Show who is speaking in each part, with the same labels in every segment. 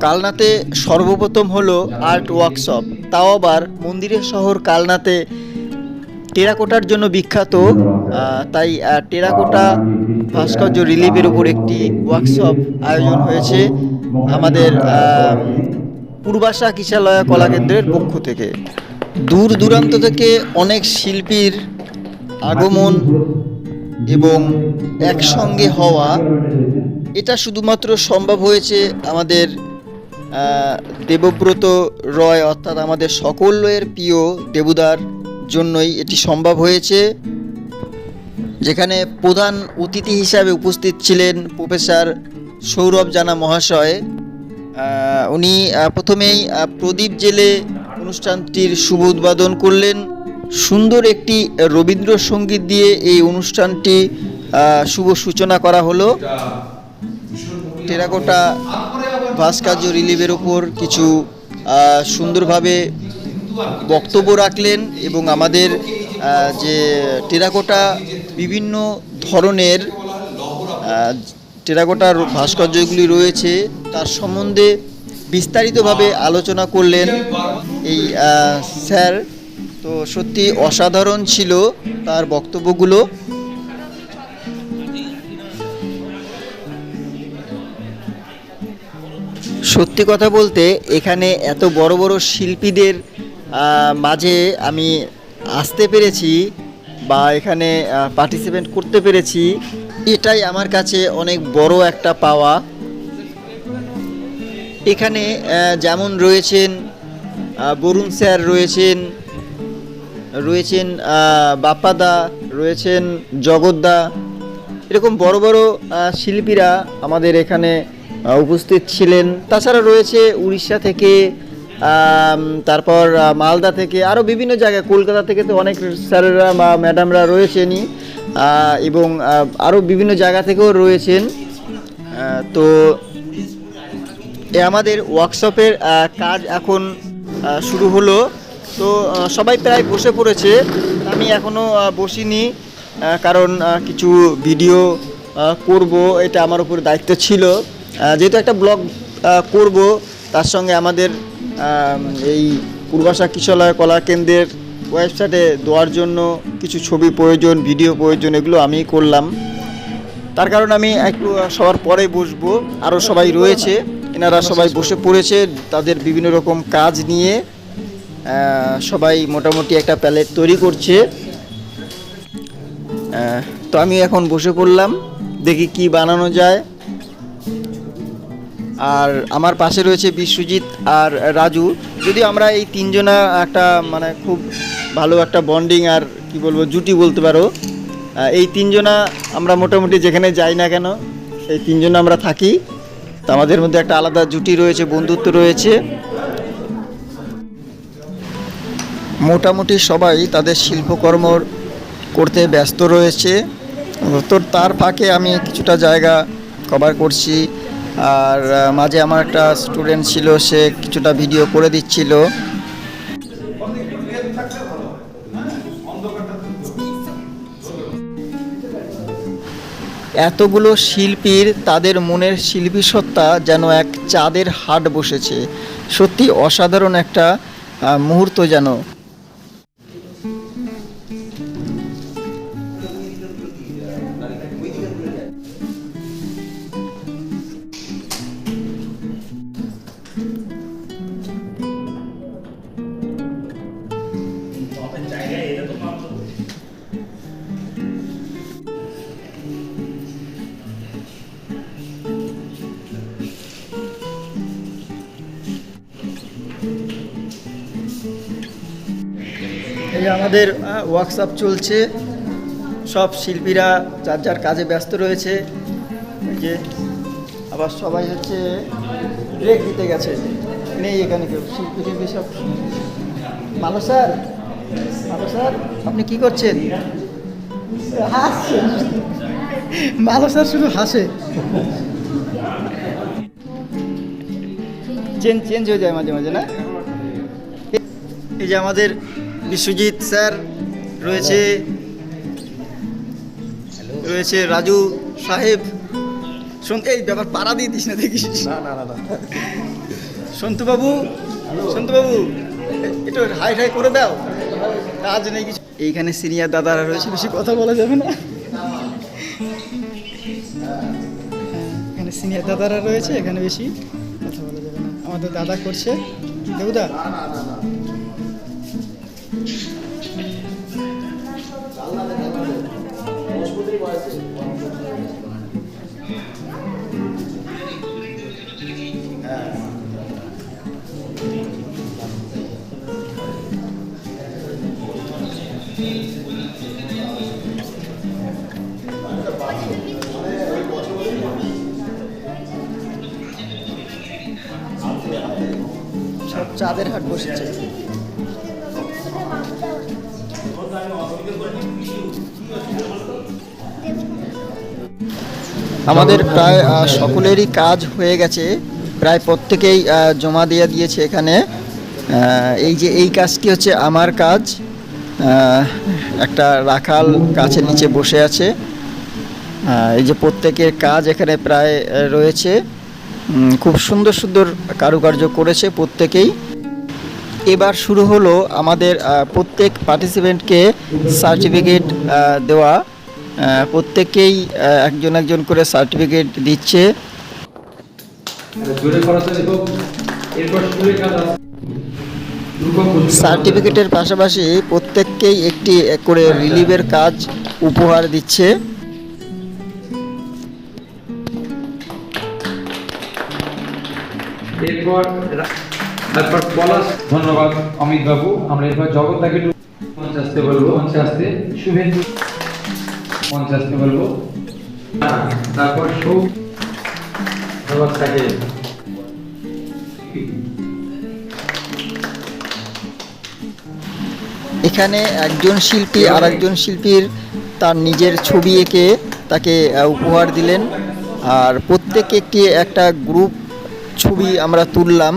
Speaker 1: কালনাতে সর্বপ্রথম হলো art workshop, তাও আবার মন্দিরের শহর কালনাতে টেরাকোটার জন্য বিখ্যাত তাই টেরাকোটা ভাস্কর্য রিলিফের উপর একটি ওয়ার্কশপ আয়োজন হয়েছে আমাদের পূর্বাশা কিশালয়া কলাকেন্দ্রের পক্ষ থেকে। দূর দূরান্ত থেকে অনেক শিল্পীর আগমন এবং একসঙ্গে হওয়া, এটা শুধুমাত্র সম্ভব হয়েছে আমাদের দেবব্রত রয় অর্থাৎ আমাদের সকলের প্রিয় দেবুদার জন্যই এটি সম্ভব হয়েছে, যেখানে প্রধান অতিথি হিসাবে উপস্থিত ছিলেন প্রফেসর সৌরভ জানা মহাশয়। উনি প্রথমেই প্রদীপ জেলে অনুষ্ঠানটির শুভ উদ্বোধন করলেন। সুন্দর একটি রবীন্দ্রসঙ্গীত দিয়ে এই অনুষ্ঠানটি শুভ সূচনা করা হলো। টেরাকোটা ভাস্কর্য রিলিভের ওপর কিছু সুন্দরভাবে বক্তব্য রাখলেন এবং আমাদের যে টেরাকোটা বিভিন্ন ধরনের টেরাকোটার ভাস্কর্যগুলি রয়েছে, তার সম্বন্ধে বিস্তারিতভাবে আলোচনা করলেন এই স্যার। তো সত্যি অসাধারণ ছিল তার বক্তব্যগুলো। সত্যি কথা বলতে এখানে এত বড় বড় শিল্পীদের মাঝে আমি আসতে পেরেছি বা এখানে পার্টিসিপেট করতে পেরেছি। এটাই আমার কাছে অনেক বড় একটা পাওয়া। এখানে যেমন রয়েছেন বরুণ স্যার রয়েছেন রয়েছেন বাপ্পাদা, রয়েছেন জগদ্দা, এরকম বড় বড় শিল্পীরা আমাদের এখানে উপস্থিত ছিলেন। তাছাড়া রয়েছে উড়িষ্যা থেকে তারপর মালদা থেকে আরও বিভিন্ন জায়গায়, কলকাতা থেকে তো অনেক স্যারেরা বা ম্যাডামরা রয়েছেনই এবং আরও বিভিন্ন জায়গা থেকেও রয়েছেন। তো এ আমাদের ওয়ার্কশপের কাজ এখন শুরু হলো। তো সবাই প্রায় বসে পড়েছে। আমি এখনও বসিনি কারণ কিছু ভিডিও করব, এটা আমার উপর দায়িত্ব ছিল। যেহেতু একটা ব্লগ করব, তার সঙ্গে আমাদের এই পূর্বাশা কিশলয় কলা কেন্দ্রের ওয়েবসাইটে দেওয়ার জন্য কিছু ছবি প্রয়োজন ভিডিও প্রয়োজন, এগুলো আমি করলাম। তার কারণ আমি একটু সবার পরে বসবো। আরও সবাই রয়েছে, এনারা সবাই বসে পড়েছে, তাদের বিভিন্ন রকম কাজ নিয়ে। সবাই মোটামুটি একটা প্যালেট তৈরি করছে। তো আমি এখন বসে পড়লাম, দেখি কি বানানো যায়। আর আমার পাশে রয়েছে বিশ্বজিৎ আর রাজু। যদিও আমরা এই তিনজনা একটা মানে খুব ভালো একটা বন্ডিং আর কি বলব, জুটি বলতে পারো। এই তিনজনা আমরা মোটামুটি যেখানে যাই না কেন, এই তিনজনা আমরা থাকি। তো আমাদের মধ্যে একটা আলাদা জুটি রয়েছে, বন্ধুত্ব রয়েছে। মোটামুটি সবাই তাদের শিল্পকর্ম করতে ব্যস্ত রয়েছে। তো তার ফাঁকে আমি কিছুটা জায়গা কভার করছি। আর মাঝে আমার একটা স্টুডেন্ট ছিল, সে কিছুটা ভিডিও করে দিচ্ছিল। এতগুলো শিল্পীর, তাদের মনের শিল্পী সত্তা যেন এক চাঁদের হাট বসেছে। সত্যি অসাধারণ একটা মুহূর্ত যেন। আমাদের ওয়ার্কশপ চলছে। সব শিল্পীরা যার যার কাজে ব্যস্ত রয়েছে। যে, আবার সবাই হচ্ছে ব্রেক দিতে গেছে। নেই এখানে কেউ। শিল্পী টিল্পী সব। মালো স্যার মালো স্যার, আপনি কি করছেন? হাসছেন মালো স্যার শুধু হাসে। চেঞ্জ চেঞ্জ হয়ে যায় মাঝে মাঝে, না? এই যে আমাদের বিশ্বজিৎ স্যার রয়েছে রয়েছে রাজু সাহেব।
Speaker 2: শোন এই ব্যাপার পাড়া দিয়ে দিস না দেখিস।
Speaker 3: না না না না।
Speaker 2: সন্তু বাবু সন্তু বাবু একটু হাই হাই করে দাও। কাজ নেই কিছু। এইখানে সিনিয়র দাদারা রয়েছে বেশি কথা বলা যাবে না। এখানে সিনিয়র দাদারা রয়েছে এখানে বেশি কথা বলা যাবে না। আমাদের দাদা করছে। কি দেবুদা সব চাঁদের হাট বসেছে।
Speaker 1: আমাদের প্রায় সকলেরই কাজ হয়ে গেছে। প্রায় প্রত্যেকেই জমা দিয়ে দিয়েছে এখানে। এই যে এই কাজটি হচ্ছে আমার কাজ। একটা রাখাল গাছের নিচে বসে আছে। এই যে প্রত্যেকের কাজ এখানে প্রায় রয়েছে। খুব সুন্দর সুন্দর কারুকার্য করেছে প্রত্যেকেই। এবার শুরু হলো আমাদের প্রত্যেক পার্টিসিপেন্টকে সার্টিফিকেট দেওয়া। প্রত্যেকেই একজন একজন করে সার্টিফিকেট দিচ্ছে। সার্টিফিকেটের পাশাপাশি প্রত্যেককেই একটি করে রিলিভের কাজ উপহার দিচ্ছে।
Speaker 4: ধন্যবাদ, অমিত বাবু। আমরা এরপর একটু মঞ্চে আসতে বলব। আসতে শুভেন্দু। বলব। তারপর ধন্যবাদ
Speaker 1: এখানে একজন শিল্পী আর একজন শিল্পীর তার নিজের ছবি এঁকে তাকে উপহার দিলেন। আর প্রত্যেকে একটি একটা গ্রুপ ছবি আমরা তুললাম।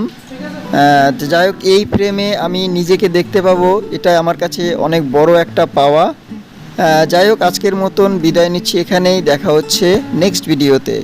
Speaker 1: তো যাই হোক এই প্রেমে আমি নিজেকে দেখতে পাবো। এটা আমার কাছে অনেক বড় একটা পাওয়া। যাই হোক আজকের মতন বিদায় নিচ্ছি এখানেই। দেখা হচ্ছে নেক্সট ভিডিওতে